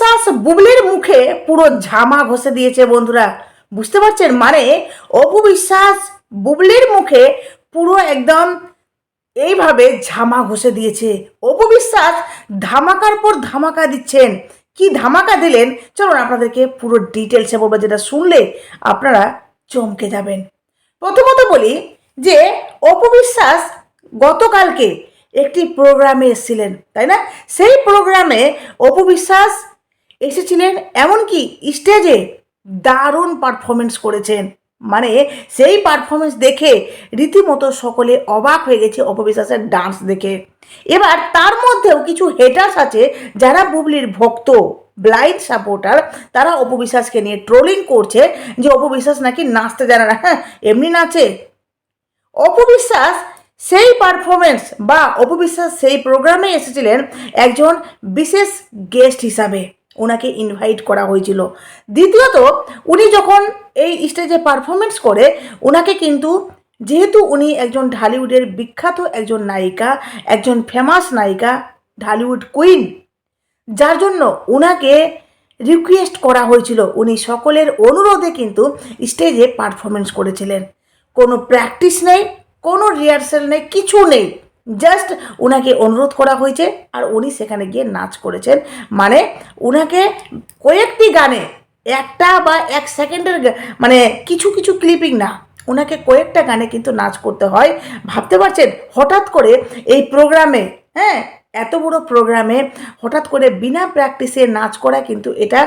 অপবিশ্বাস বুবলির মুখে পুরো ঝামা ঘষে দিয়েছে বন্ধুরা। বুঝতে পারছেন? মানে অপবিশ্বাস বুবলির মুখে পুরো একদম এইভাবে ঝামা ঘষে দিয়েছে। অপবিশ্বাস ধামাকার পর ধামাকা দিচ্ছেন। কি ধামাকা দিলেন? চলুন আপনাদেরকে পুরো ডিটেলসে বলব, যেটা শুনলে আপনারা চমকে যাবেন। প্রথমত বলি যে অপবিশ্বাস গতকালকে একটি প্রোগ্রামে এসেছিলেন, তাই না? সেই প্রোগ্রামে অপবিশ্বাস এসেছিলেন, এমনকি স্টেজে দারুণ পারফরমেন্স করেছেন। মানে সেই পারফরমেন্স দেখে রীতিমতো সকলে অবাক হয়ে গেছে অপবিশ্বাসের ডান্স দেখে। এবার তার মধ্যেও কিছু হেটার্স আছে যারা বুবলির ভক্ত ব্লাইন্ড সাপোর্টার তারা অপবিশ্বাসকে নিয়ে ট্রোলিং করছে যে অপবিশ্বাস নাকি নাচতে জানে না। হ্যাঁ এমনি নাচে। অপবিশ্বাস সেই পারফরমেন্স বা অপবিশ্বাস সেই প্রোগ্রামে এসেছিলেন একজন বিশেষ গেস্ট হিসাবে। ওনাকে ইনভাইট করা হয়েছিল। দ্বিতীয়ত, উনি যখন এই স্টেজে পারফরমেন্স করে ওনাকে কিন্তু যেহেতু উনি একজন ঢালিউডের বিখ্যাত একজন নায়িকা, একজন ফেমাস নায়িকা, ঢালিউড কুইন যার জন্য ওনাকে রিকোয়েস্ট করা হয়েছিল। উনি সকলের অনুরোধে কিন্তু স্টেজে পারফরমেন্স করেছিলেন। কোনো প্র্যাকটিস নেই, কোনো রিহার্সাল নেই, কিছু নেই। জাস্ট ওনাকে অনুরোধ করা হয়েছে আর উনি সেখানে গিয়ে নাচ করেছেন। মানে ওনাকে কয়েকটি গানে, একটা বা এক সেকেন্ডের মানে কিছু কিছু ক্লিপিং না ওনাকে কয়েকটা গানে কিন্তু নাচ করতে হয়। ভাবতে পারছেন? হঠাৎ করে এই প্রোগ্রামে হ্যাঁ এত বড় প্রোগ্রামে হঠাৎ করে বিনা প্র্যাকটিসে নাচ করা কিন্তু এটা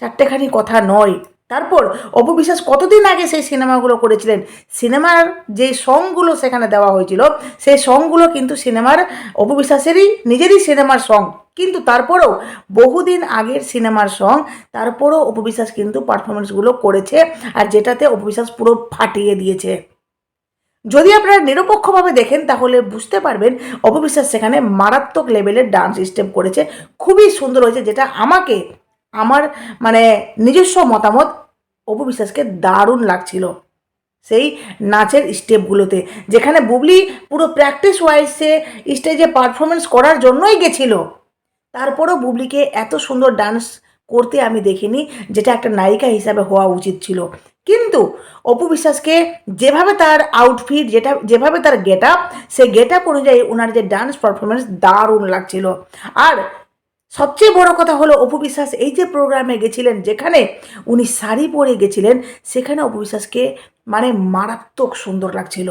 চারটেখানি কথা নয়। তারপর অপবিশ্বাস কতদিন আগে সেই সিনেমাগুলো করেছিলেন? সিনেমার যে সংগুলো সেখানে দেওয়া হয়েছিল, সেই সংগুলো কিন্তু সিনেমার অপবিশ্বাসেরই নিজেরই সিনেমার সং কিন্তু তারপরেও বহুদিন আগের সিনেমার সং তারপরেও অপবিশ্বাস কিন্তু পারফরমেন্সগুলো করেছে আর যেটাতে অপবিশ্বাস পুরো ফাটিয়ে দিয়েছে। যদি আপনারা নিরপেক্ষভাবে দেখেন, তাহলে বুঝতে পারবেন অপবিশ্বাস সেখানে মারাত্মক লেভেলের ডান্স স্টেপ করেছে। খুবই সুন্দর হয়েছে, যেটা আমাকে, আমার মানে নিজস্ব মতামত অপবিশ্বাসকে দারুণ লাগছিল সেই নাচের স্টেপগুলোতে, যেখানে বুবলি পুরো প্র্যাকটিস ওয়াইজে স্টেজে পারফরমেন্স করার জন্যই গেছিল। তারপরও বুবলিকে এত সুন্দর ডান্স করতে আমি দেখিনি, যেটা একটা নায়িকা হিসাবে হওয়া উচিত ছিল। কিন্তু অপু বিশ্বাসকে যেভাবে তার আউটফিট যেটা, যেভাবে তার গেট আপ সেই গেট আপ অনুযায়ী ওনার যে ডান্স পারফরমেন্স দারুণ লাগছিল। আর সবচেয়ে বড় কথা হলো অপু বিশ্বাস এই যে প্রোগ্রামে গেছিলেন, যেখানে উনি শাড়ি পরে গেছিলেন, সেখানে অপু বিশ্বাসকে মানে মারাত্মক সুন্দর লাগছিল।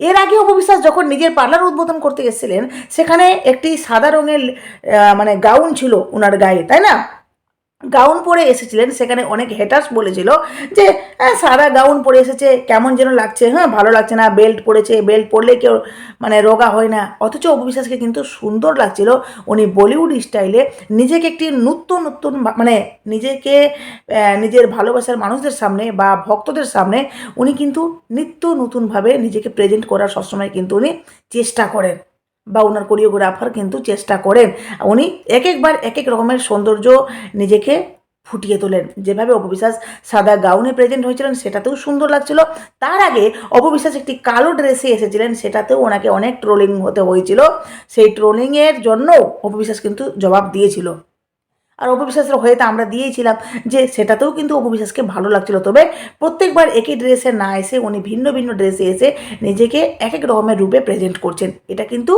এর আগে অপবিশ্বাস যখন নিজের পার্লার উদ্বোধন করতে গেছিলেন সেখানে একটি সাদা রঙের মানে গাউন ছিল ওনার গায়ে, তাই না? গাউন পরে এসেছিলেন, সেখানে অনেক হেটার্স বলেছিল যে হ্যাঁ সাদা গাউন পরে এসেছে, কেমন যেন লাগছে হ্যাঁ ভালো লাগছে না বেল্ট পরেছে বেল্ট পরলে কেউ মানে রোগা হয় না। অথচ অপবিশ্বাসকে কিন্তু সুন্দর লাগছিল, উনি বলিউড স্টাইলে নিজেকে একটি নতুন নতুন মানে নিজেকে নিজের ভালোবাসার মানুষদের সামনে বা ভক্তদের সামনে উনি কিন্তু নিত্য নতুনভাবে নিজেকে প্রেজেন্ট করার সবসময় কিন্তু উনি চেষ্টা করেন। বা ওনার কোরিওগ্রাফার কিন্তু চেষ্টা করেন। উনি এক একবার এক এক রকমের সৌন্দর্য নিজেকে ফুটিয়ে তোলেন। যেভাবে অপবিশ্বাস সাদা গাউনে প্রেজেন্ট হয়েছিলেন, সেটাতেও সুন্দর লাগছিল। তার আগে অপবিশ্বাস একটি কালো ড্রেসে এসেছিলেন, সেটাতেও ওনাকে অনেক ট্রোলিং হতে হয়েছিল। সেই ট্রোলিংয়ের জন্য অপবিশ্বাস কিন্তু জবাব দিয়েছিল। আর অপবিশ্বাসের হয়ে তো আমরা দিয়েছিলাম যে সেটাতেও কিন্তু অপবিশ্বাসকে ভালো লাগছিল। তবে প্রত্যেকবার একই ড্রেসে না এসে উনি ভিন্ন ভিন্ন ড্রেসে এসে নিজেকে এক এক রকমের রূপে প্রেজেন্ট করছেন। এটা কিন্তু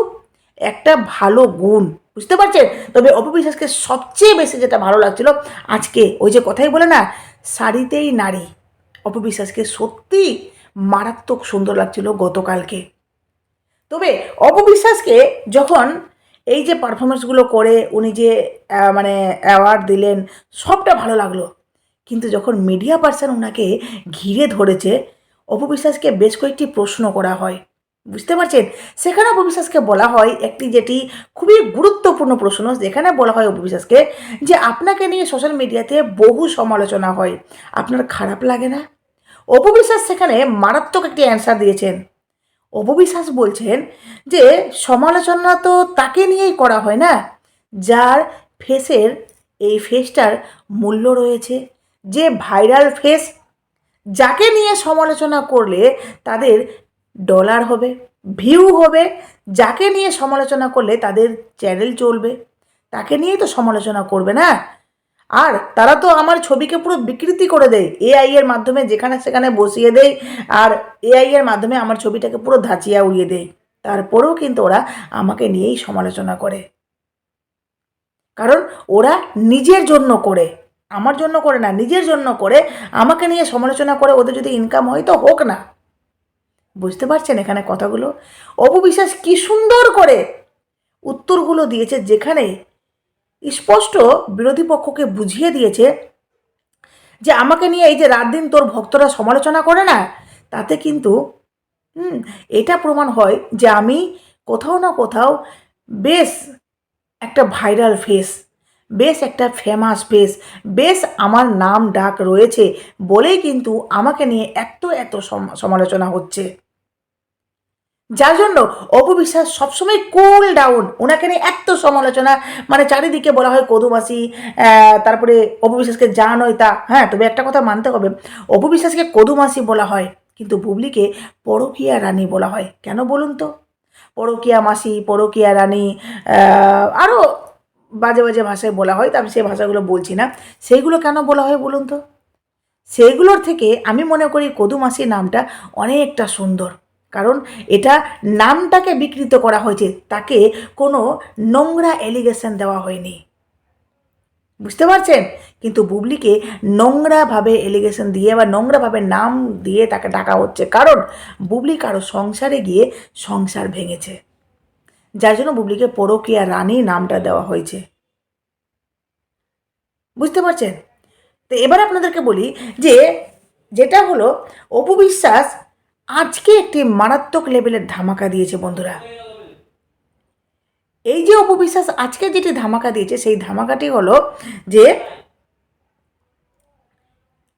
একটা ভালো গুণ, বুঝতে পারছেন? তবে অপবিশ্বাসকে সবচেয়ে বেশি যেটা ভালো লাগছিল, আজকে ওই যে কথাই বলে না, শাড়িতেই নারী। অপবিশ্বাসকে সত্যি মারাত্মক সুন্দর লাগছিল গতকালকে। তবে অপবিশ্বাসকে যখন এই যে পারফরমেন্সগুলো করে উনি যে মানে অ্যাওয়ার্ড দিলেন, সবটা ভালো লাগল। কিন্তু যখন মিডিয়া পার্সন ওনাকে ঘিরে ধরেছে অপবিশ্বাসকে বেশ কয়েকটি প্রশ্ন করা হয়। বুঝতে পারছেন? সেখানে অপবিশ্বাসকে বলা হয় একটি যেটি খুবই গুরুত্বপূর্ণ প্রশ্ন, যেখানে বলা হয় অপবিশ্বাসকে যে আপনাকে নিয়ে সোশ্যাল মিডিয়াতে বহু সমালোচনা হয়। আপনার খারাপ লাগে না? অপবিশ্বাস সেখানে মারাত্মক একটি অ্যান্সার দিয়েছেন। অপবিশ্বাস বলছেন যে সমালোচনা তো তাকে নিয়েই করা হয় না, যার ফেসের এই ফেসটার মূল্য রয়েছে। যে ভাইরাল ফেস যাকে নিয়ে সমালোচনা করলে তাদের ডলার হবে ভিউ হবে, যাকে নিয়ে সমালোচনা করলে তাদের চ্যানেল চলবে। তাকে নিয়েই তো সমালোচনা করবে না। আর তারা তো আমার ছবিকে পুরো বিকৃতি করে দেয় এআই এর মাধ্যমে যেখানে সেখানে বসিয়ে দেয় আর এআই এর মাধ্যমে আমার ছবিটাকে পুরো ধাঁচিয়া উড়িয়ে দেয়। তারপরেও কিন্তু ওরা আমাকে নিয়েই সমালোচনা করে। কারণ ওরা নিজের জন্য করে, আমার জন্য করে না, নিজের জন্য করে, আমাকে নিয়ে সমালোচনা করে, ওদের যদি ইনকাম হয় তো হোক না। বুঝতে পারছেন এখানে কথাগুলো? অপবিশ্বাস কি সুন্দর করে উত্তরগুলো দিয়েছে যেখানে স্পষ্ট বিরোধী পক্ষকে বুঝিয়ে দিয়েছে যে আমাকে নিয়ে এই যে রাত দিন তোর ভক্তরা সমালোচনা করে না, তাতে কিন্তু এটা প্রমাণ হয় যে আমি কোথাও না কোথাও বেশ একটা ভাইরাল ফেস বেশ একটা ফেমাস ফেস বেশ আমার নাম ডাক রয়েছে বলেই কিন্তু আমাকে নিয়ে এত এত সম- সমালোচনা হচ্ছে। যার জন্য অপবিশ্বাস সবসময় কুল ডাউন ওনাকে নিয়ে এত সমালোচনা মানে চারিদিকে বলা হয় কদুমাসি তারপরে অপবিশ্বাসকে যা নয় তা। হ্যাঁ তবে একটা কথা মানতে হবে অপবিশ্বাসকে কদুমাসি বলা হয়, কিন্তু বুবলিকে পরকীয়া রানী বলা হয়। কেন বলুন তো? পরকীয়া মাসি, পরকীয়া রানী আরও বাজে বাজে ভাষায় বলা হয়, তা আমি সেই ভাষাগুলো বলছি না। সেইগুলো কেন বলা হয় বলুন তো? সেইগুলোর থেকে আমি মনে করি কদুমাসি নামটা অনেকটা সুন্দর। কারণ এটা নামটাকে বিকৃত করা হয়েছে, তাকে কোনো নোংরা এলিগেশন দেওয়া হয়নি। বুঝতে পারছেন? কিন্তু বুবলিকে নোংরাভাবে এলিগেশন দিয়ে বা নোংরাভাবে নাম দিয়ে তাকে ডাকা হচ্ছে কারণ বুবলি কারও সংসারে গিয়ে সংসার ভেঙেছে। যার জন্য বুবলিকে পরকিয়া রানী নামটা দেওয়া হয়েছে। বুঝতে পারছেন? তো এবার আপনাদেরকে বলি যে, যেটা হলো অপবিশ্বাস আজকে একটি মারাত্মক লেভেলের ধামাকা দিয়েছে বন্ধুরা। এই যে অপবিশ্বাস আজকে যেটি ধামাকা দিয়েছে, সেই ধামাকাটি হলো যে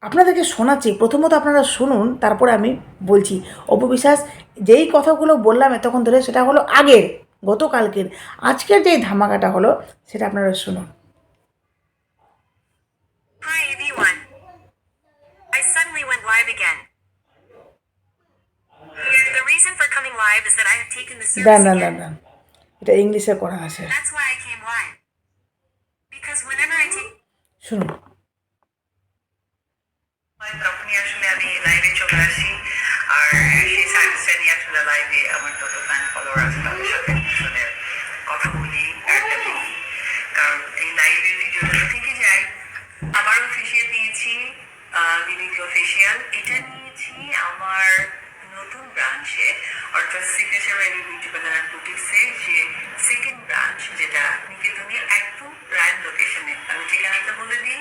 আপনাদেরকে শোনাচ্ছি, প্রথমত আপনারা শুনুন, তারপরে আমি বলছি। অপবিশ্বাস, যেই কথাগুলো বললাম এতক্ষণ ধরে, সেটা হলো আগের, গতকালকের। আজকের যেই ধামাকাটা হলো, সেটা আপনারা শুনুন। দান service দান দান এটা ইংলিশে করা আছে। That's why I came live. Because whenever I take শুনুন। তখনই আসলে আমি লাইভে চলে আসি। আর সেই সার্ভিসটা নিয়ে আসলে লাইভে আমার যত ফ্যান ফলোয়ার আছে তাদের সাথে আসলে কথা বলি আড্ডা দিই। কারণ এই লাইভের ভিডিওটা থেকে যাই আমারও ফেসিয়াল নিয়েছি বিভিন্ন ফেসিয়াল এটা নিয়েছি আমার নতুন অর্থাৎ সিগনেচার এবং বিউটি পার্লার যে সেকেন্ড ব্রাঞ্চ যেটা নিকেতনে একদম প্রাইম লোকেশনে আমি ঠিকানাটা বলে দিই।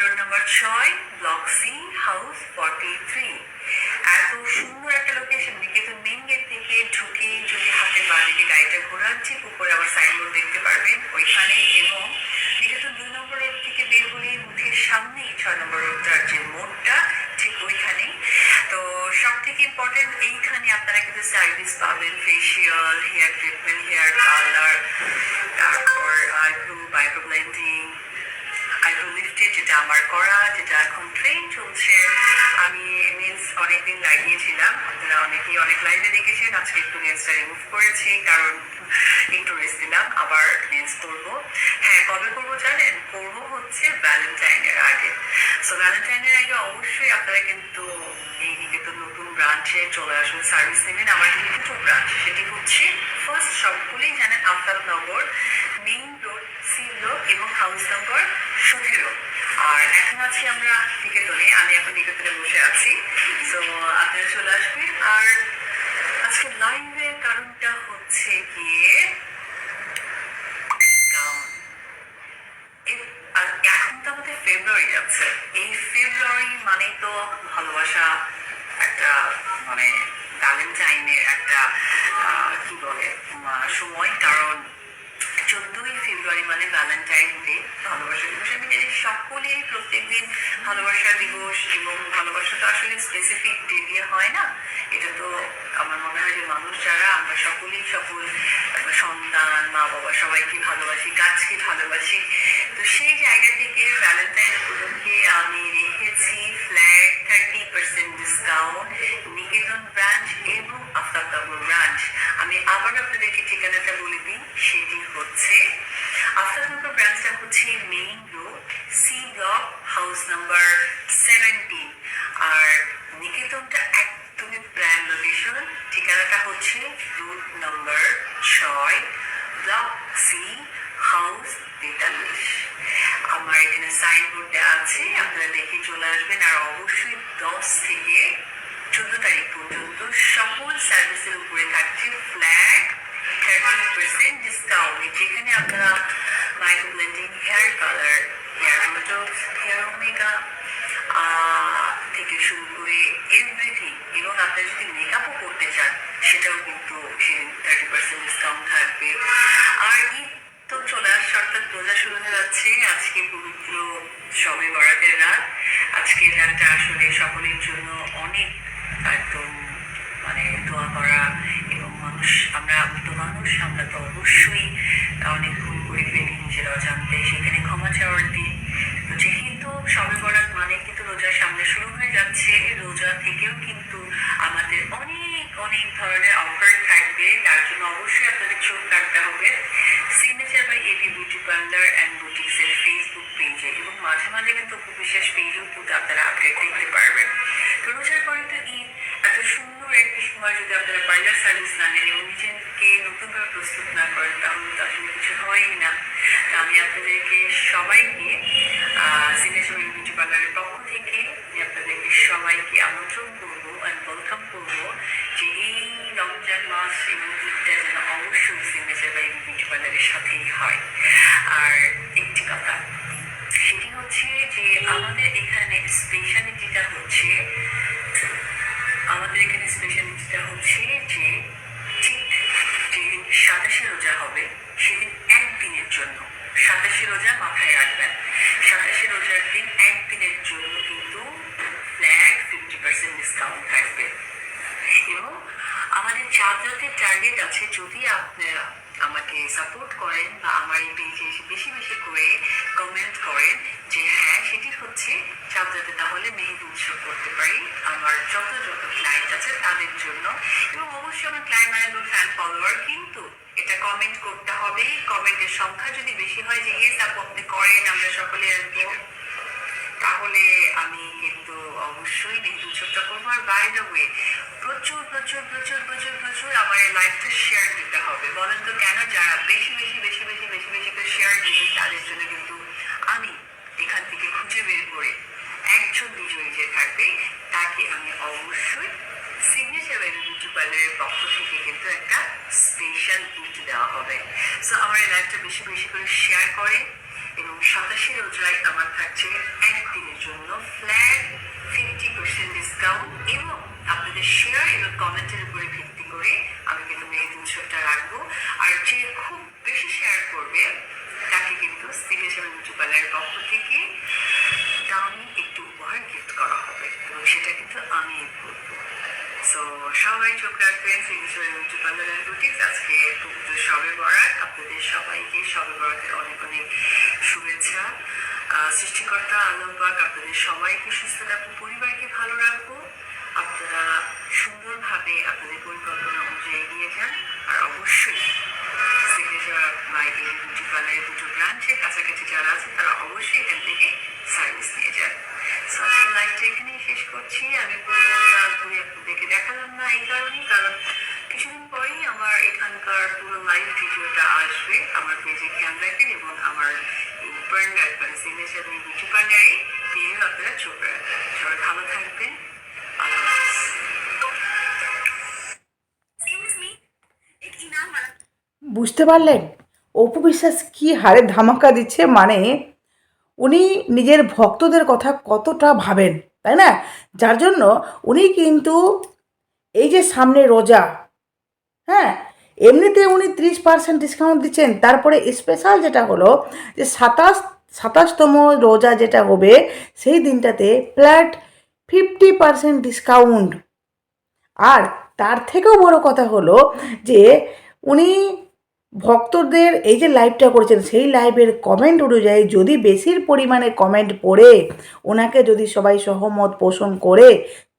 রোড নাম্বার ছয় block C house forty three এত সুন্দর একটা লোকেশন নিকেতন মেইন গেট থেকে ঢুকে যদি হাতে বাঁদিকে গাড়িটা ঘোরান ঠিক উপরে আবার সাইনবোর্ড দেখতে পারবেন ওইখানে এবং নিকেতন দুই নম্বর রোড থেকে বের হলে মুখের সামনেই ছয় নম্বর রোডটার যে মোড়টা, ঠিক সব থেকে ইম্পর্টেন্ট এইখানে আপনারা কিন্তু সার্ভিস পাবেন facial hair treatment hair colour তারপর eyebrow micro blending eyebrow lifted যেটা আমার করা, যেটা এখন ট্রেন চলছে। আমি নেলস অনেকদিন লাগিয়েছিলাম, আপনারা অনেকেই অনেক লাইভে দেখেছেন, আজকে একটু নেলসটা রিমুভ করেছি, কারণ একটু রেস্ট দিলাম, আবার নেলস করব। হ্যাঁ কবে করব জানেন? করব হচ্ছে ভ্যালেন্টাইনের আগে। সো ভ্যালেন্টাইনের আগে অবশ্যই আপনারা কিন্তু ব্রাঞ্চে চলে আসুন সার্ভিস নেবেন। কিন্তু দুটো ব্রাঞ্চ সেটি হচ্ছে ফার্স্ট সবগুলোই জানেন Aftabnagar main road C block এবং হাউস নম্বর সতেরো। আর এখন আছি আমরা নিকেতনে আমি এখন নিকেতনে বসে আছি। তো আপনারা চলে আসবেন। আর আজকে লাইভের কারণটা হচ্ছে গিয়ে এখন তো আমাদের ফেব্রুয়ারি যাচ্ছে। এই ফেব্রুয়ারি মানে তো ভালোবাসা। একটা মানে ভ্যালেন্টাইনের একটা কি বলে সময়। কারণ চোদ্দই ফেব্রুয়ারি মানে ভ্যালেন্টাইন ডে ভালোবাসা দিবস। আমি জানি সকলেই প্রত্যেকদিন ভালোবাসা দিবস এবং ভালোবাসা তো আসলে স্পেসিফিক ডে দিয়ে হয় না। এটা তো আমার মনে হয় যে মানুষ যারা, আমরা সকলেই সকল সন্তান মা বাবা সবাইকে ভালোবাসি গাছকে ভালোবাসি। তো সেই জায়গা থেকে ভ্যালেন্টাইন উপলক্ষে আমি রেখেছি flat thirty percent discount Niketan branch এবং আফতাবনগর ব্রাঞ্চ আমি আবার আপনাদেরকে ঠিকানাটা বলে দিই, সেটি হচ্ছে আফতাবনগর ব্রাঞ্চটা হচ্ছে main road C block house number seventeen আর নিকেতনটা একদমই প্ল্যান লোকেশন ঠিকানাটা হচ্ছে রুট নাম্বার ছয় ব্লক সি হাউস তেতাল্লিশ আমার এখানে সাইনবোর্ড দেওয়া আছে, আপনারা দেখে চলে আসবেন। আর অবশ্যই দশ থেকে চোদ্দ তারিখ পর্যন্ত সকল সার্ভিসের উপরে থাকছে ফ্ল্যাট থার্টি পার্সেন্ট ডিসকাউন্ট যেখানে আপনারা micro blending hair colour hair botox hair omega থেকে শুরু করে এভরিথিং এবং আপনারা যদি মেকআপও করতে চান, সেটাও কিন্তু সেদিন থার্টি পার্সেন্ট ডিসকাউন্ট থাকবে আর ঈদ তো চলে আসছে অর্থাৎ রোজা শুরু হয়ে যাচ্ছে আজকে পবিত্র সবে বরাতের রাত আজকের রাতটা আসলে সকলের জন্য অনেক একদম মানে দোয়া করা এবং মানুষ, আমরা তো মানুষ, আমরা তো অবশ্যই অনেক ভুল করে ফেলি নিজের অজান্তে। সেখানে ক্ষমা চাওয়ার দিন। যেহেতু সবে বরাত মানে কিন্তু রোজার সামনে শুরু হয়ে যাচ্ছে, রোজা থেকেও কিন্তু আমাদের অনেক অনেক ধরনের অফার থাকবে। তার জন্য অবশ্যই আপনাদের চোখ রাখতে হবে। Signature by AB beauty parlour and বুটিক্সের ফেসবুক পেজে এবং মাঝে মাঝে কিন্তু বিশেষ পেজেও কিন্তু আপনারা আপডেট দেখতে পারবেন। সময় যদি আপনারা পার্লার সার্ভিস না নেন এবং নিজেকে নতুনভাবে প্রস্তুত না করেন তাহলে তো আসলে কিছু হয়ই না। আমি আপনাদেরকে সবাইকে সিনেশ্বর বিউটি পার্লারের পক্ষ থেকে আপনাদেরকে সবাইকে আমন্ত্রণ করব অ্যান্ড ওয়েলকাম করব যে এই রমজান মাস এবং ঈদটা যেন অবশ্যই সিগনেচার বা বিউটি পার্লারের সাথেই হয়। আর একটি কথা, সেটি হচ্ছে যে আমাদের এখানে স্পেশালিটিটা জন্য। এবং অবশ্যই আমার এবং ফ্যান ফলোয়ার কিন্তু এটা কমেন্ট করতে হবে। কমেন্টের সংখ্যা যদি বেশি হয় যে ইয়েস আপু, আপনি করেন, আমরা সকলে আসব। তাহলে আমি কিন্তু অবশ্যই মেহেদি উৎসবটা করব। আর বাই দ্য ওয়ে প্রচুর প্রচুর প্রচুর প্রচুর প্রচুর আমার এই লাইফটা শেয়ার দিতে হবে। বলেন তো কেন যারা বেশি বেশি বেশি বেশি বেশি বেশি করে শেয়ার দিবে, তাদের জন্য কিন্তু আমি এখান থেকে খুঁজে বের করে একজন বিজয়ী যে থাকবে, তাকে আমি অবশ্যই সিগনেচার বিউটি পার্লারের পক্ষ থেকে কিন্তু একটা স্পেশাল গিফট দেওয়া হবে। সো আমার এই লাইফটা বেশি বেশি করে শেয়ার করে এবং সাতাশে রোজায় আমার থাকছে একদিনের জন্য ফ্ল্যাট ফিফটি পার্সেন্ট ডিসকাউন্ট এবং আপনাদের শেয়ার এবং কমেন্টের উপরে ভিত্তি করে আমি কিন্তু মেহেদি উৎসবটা রাখব। আর যে খুব বেশি শেয়ার করবে, তাকে কিন্তু সিগনেচার বিউটি পার্লারের পক্ষ থেকে দামি একটু উপহার গিফট করা হবে। এবং সেটা কিন্তু আমি করব সো, সবাই চোখ রাখবেন সিগনেচার বিউটি বুটিক্স আজকে পবিত্র সবে বরাত। আপনাদের সবাইকে সবে বরাতের অনেক অনেক শুভেচ্ছা। সৃষ্টিকর্তা আলমবাগ, আপনাদের সবাইকে সুস্থ রাখব, পরিবারকে ভালো রাখব। আপনারা সুন্দরভাবে আপনাদের পরিকল্পনা অনুযায়ী এগিয়ে যান। আর অবশ্যই সিগনেচার এই বিউটি পার্লারের দুটো ব্রাঞ্চের কাছাকাছি যারা আছে, তারা অবশ্যই এখান থেকে সার্ভিস নিয়ে যান। এখানেই শেষ করছি। আমি দেখালাম না এই কারণেই কারণ কিছুদিন পরেই আমার এখানকার পুরো লাইভ ভিডিওটা আসবে আমার পেজে এবং আমার মানে সিগনেচার নিয়ে আপনারা সবাই ভালো থাকবেন। বুঝতে পারলেন? অপু বিশ্বাস কি হারে ধামাকা দিচ্ছে? মানে উনি নিজের ভক্তদের কথা কতটা ভাবেন, তাই না? যার জন্য উনি কিন্তু এই যে সামনে রোজা হ্যাঁ এমনিতে উনি ত্রিশ পার্সেন্ট ডিসকাউন্ট দিচ্ছেন। তারপরে স্পেশাল যেটা হলো যে সাতাশ, সাতাশতম রোজা যেটা হবে, সেই দিনটাতে ফ্ল্যাট ফিফটি পার্সেন্ট ডিসকাউন্ট আর তার থেকেও বড় কথা হলো যে উনি ভক্তদের এই যে লাইভটা করেছেন, সেই লাইভের কমেন্ট অনুযায়ী যদি বেশির পরিমাণে কমেন্ট পড়ে, ওনাকে যদি সবাই সহমত পোষণ করে,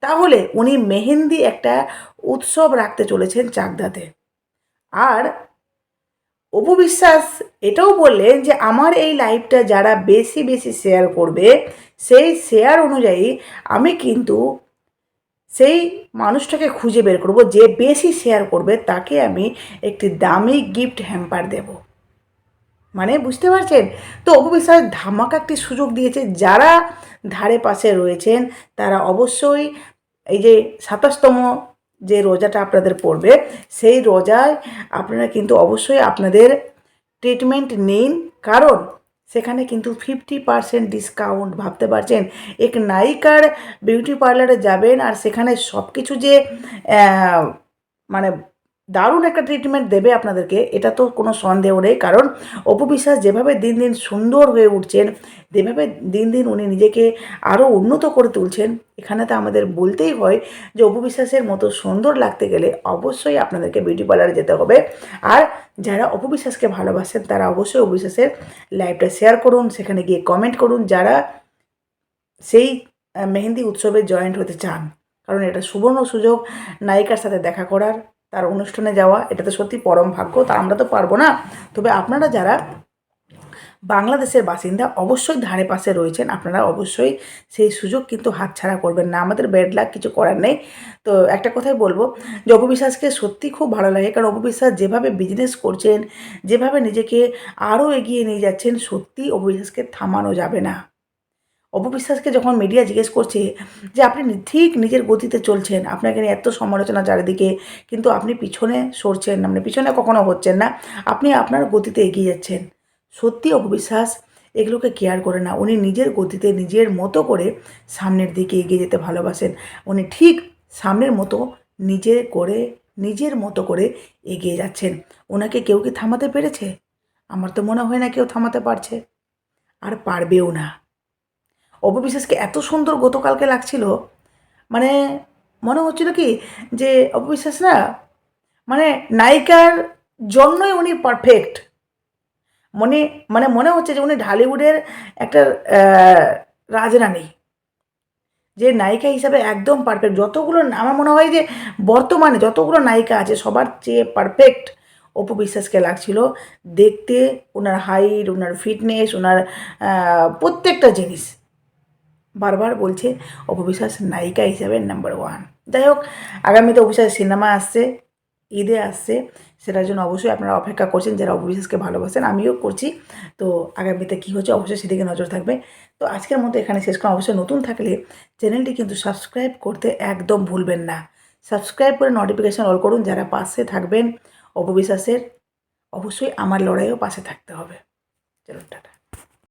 তাহলে উনি মেহেন্দি একটা উৎসব রাখতে চলেছেন চাকদাতে। আর অপু বিশ্বাস এটাও বললেন যে, আমার এই লাইভটা যারা বেশি বেশি শেয়ার করবে, সেই শেয়ার অনুযায়ী আমি কিন্তু সেই মানুষটাকে খুঁজে বের করব, যে বেশি শেয়ার করবে তাকে আমি একটি দামি গিফট হ্যাম্পার দেব। মানে বুঝতে পারছেন? তো অপু বিশ্বাস ধামাকা একটি সুযোগ দিয়েছে, যারা ধারে পাশে রয়েছেন তারা অবশ্যই এই যে সাতাশতম যে রোজাটা আপনাদের পড়বে, সেই রোজায় আপনারা কিন্তু অবশ্যই আপনাদের ট্রিটমেন্ট নিন। কারণ সেখানে কিন্তু ফিফটি পার্সেন্ট ডিসকাউন্ট ভাবতে পারছেন। এক নায়িকার বিউটি পার্লারে যাবেন আর সেখানে সব কিছু যে মানে দারুণ একটা ট্রিটমেন্ট দেবে আপনাদেরকে, এটা তো কোনো সন্দেহ নেই। কারণ অপু বিশ্বাস যেভাবে দিন দিন সুন্দর হয়ে উঠছেন, যেভাবে দিন দিন উনি নিজেকে আরও উন্নত করে তুলছেন, এখানে তো আমাদের বলতেই হয় যে অপু বিশ্বাসের মতো সুন্দর লাগতে গেলে অবশ্যই আপনাদেরকে বিউটি পার্লারে যেতে হবে। আর যারা অপু বিশ্বাসকে ভালোবাসেন, তারা অবশ্যই অপু বিশ্বাসের লাইভটা শেয়ার করুন, সেখানে গিয়ে কমেন্ট করুন, যারা সেই মেহেন্দি উৎসবে জয়েন্ট হতে চান। কারণ এটা সুবর্ণ সুযোগ নায়িকার সাথে দেখা করার। তার অনুষ্ঠানে যাওয়া, এটা তো সত্যি পরম ভাগ্য, তা আমরা তো পারব না। তবে আপনারা যারা বাংলাদেশের বাসিন্দা, অবশ্যই ধারে পাশে রয়েছেন। আপনারা অবশ্যই সেই সুযোগ কিন্তু হাতছাড়া করবেন না। আমাদের ব্যাড লাক কিছু করার নেই। তো একটা কথাই বলব যে অপবিশ্বাসকে সত্যি খুব ভালো লাগে, কারণ অপবিশ্বাস যেভাবে বিজনেস করছেন, যেভাবে নিজেকে আরও এগিয়ে নিয়ে যাচ্ছেন, সত্যি অপবিশ্বাসকে থামানো যাবে না। অপবিশ্বাসকে যখন মিডিয়া জিজ্ঞেস করছে যে আপনি ঠিক নিজের গতিতে চলছেন, আপনাকে নিয়ে এত সমালোচনা চারিদিকে, কিন্তু আপনি পিছনে সরছেন না মানে পিছনে কখনো হচ্ছেন না, আপনি আপনার গতিতে এগিয়ে যাচ্ছেন। সত্যি অপবিশ্বাস এগুলোকে কেয়ার করে না। উনি নিজের গতিতে, নিজের মতো করে সামনের দিকে এগিয়ে যেতে ভালোবাসেন। উনি ঠিক সামনের মতো নিজে করে, নিজের মতো করে এগিয়ে যাচ্ছেন। ওনাকে কেউ কি থামাতে পেরেছে? আমার তো মনে হয় না কেউ থামাতে পারছে। আর পারবেও না। অপবিশ্বাসকে এত সুন্দর গতকালকে লাগছিল মানে মনে হচ্ছিল কি যে অপবিশ্বাস না মানে নায়িকার জন্যই উনি পারফেক্ট মনে মানে মনে হচ্ছে যে উনি ঢালিউডের একটা রাজরানী, যে নায়িকা হিসাবে একদম পারফেক্ট যতগুলো, আমার মনে হয় যে বর্তমানে যতগুলো নায়িকা আছে, সবার চেয়ে পারফেক্ট অপু বিশ্বাসকে লাগছিল। দেখতে ওনার হাইট ওনার ফিটনেস ওনার প্রত্যেকটা জিনিস। বারবার বলছে অপবিশ্বাস নায়িকা হিসাবে নাম্বার ওয়ান যাই হোক আগামীতে অপবিশ্বাস সিনেমা আসছে, ঈদে আসছে, সেটার জন্য অবশ্যই আপনারা অপেক্ষা করছেন যারা অপবিশ্বাসকে ভালোবাসেন, আমিও করছি। তো আগামীতে কী হচ্ছে অবশ্যই সেদিকে নজর থাকবে। তো আজকের মতো এখানে শেষ করা অবশ্যই নতুন থাকলে চ্যানেলটি কিন্তু সাবস্ক্রাইব করতে একদম ভুলবেন না। সাবস্ক্রাইব করে নোটিফিকেশান অল করুন, যারা পাশে থাকবেন অপবিশ্বাসের, অবশ্যই আমার লড়াইও পাশে থাকতে হবে। চলো টাটা।